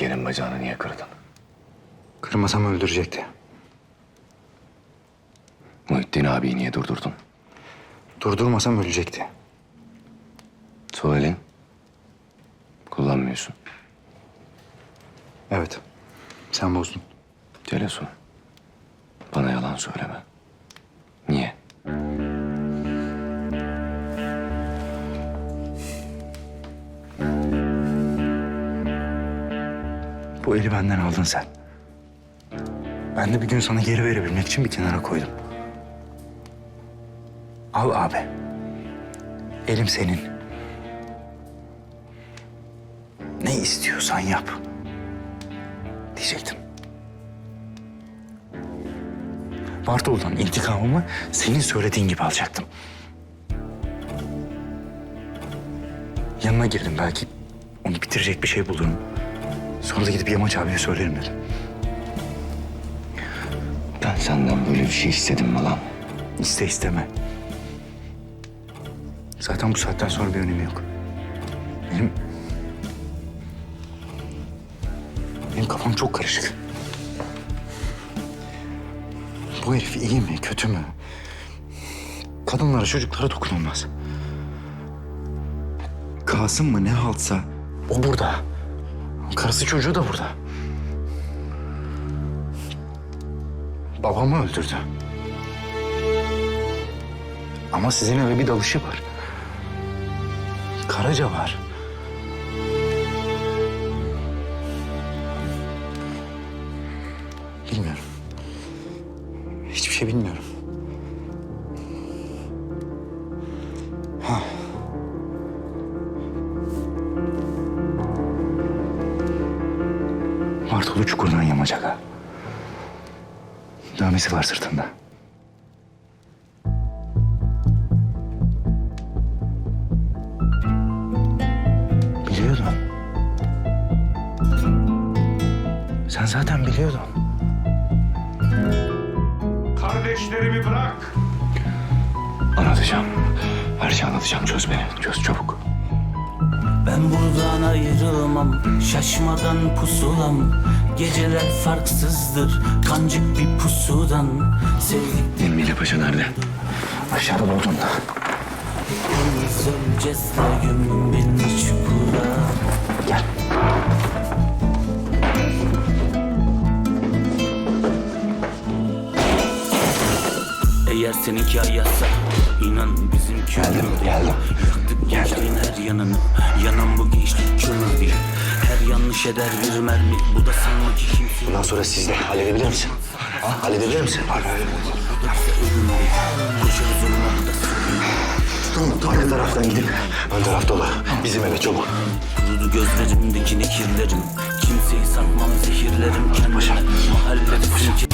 Abinin bacağını niye kırdın? Kırmasam öldürecekti. Muhittin abiyi niye durdurdun? Durdurmasam ölecekti. Sol elin. Kullanmıyorsun. Evet. Sen bozdun. Celesun. Bana yalan söyleme. Bu eli benden aldın sen. Ben de bir gün sana geri verebilmek için bir kenara koydum. Al abi. Elim senin. Ne istiyorsan yap. Diyecektim. Bartol'dan intikamımı senin söylediğin gibi alacaktım. Yanına girdim belki onu bitirecek bir şey bulurum. Sonra da gidip Yamaç abiye söylerim dedim. Ben senden böyle bir şey istedim mi lan? İste isteme. Zaten bu saatten sonra bir önemi yok. Benim... Benim kafam çok karışık. Bu herif iyi mi, kötü mü? Kadınlara, çocuklara dokunulmaz. Kasım mı ne haltsa o burada. Karısı çocuğu da burada. Babamı öldürdü. Ama sizin eve bir dalışı var. Karaca var. Bilmiyorum. Hiçbir şey bilmiyorum. Martolu çukurdan yamacak ha. Dövmesi var sırtında. Biliyordun. Sen zaten biliyordun. Kardeşlerimi bırak. Anlatacağım. Her şeyi anlatacağım. Çöz beni. Çöz çabuk. Ben buradan ayrılmam Şaşmadan pusulam Geceler farksızdır Kancık bir pusudan Sevdik Emine Paşa nerede? Aşağıda buldun. biz öleceğiz de gömün beni çukura Eğer seninki ayasa inan bizimki Geldim, geldim. Yaktık gençliğin her yanını. Yanan bu gençlik kömür değil Her yanlış eder bir mermi. Bu da sanma ki kimse Bundan sonra sizde. Halledebilir misin? Ha? Halledebilir misin? Koşarız olmanda Tamam, arka taraftan gidip ön taraf dolu. Bizim eve çabuk. Kurudu gözlerimdeki kirlerim. Kimseyi satmam zehirlerim kendime Mahalle bizimki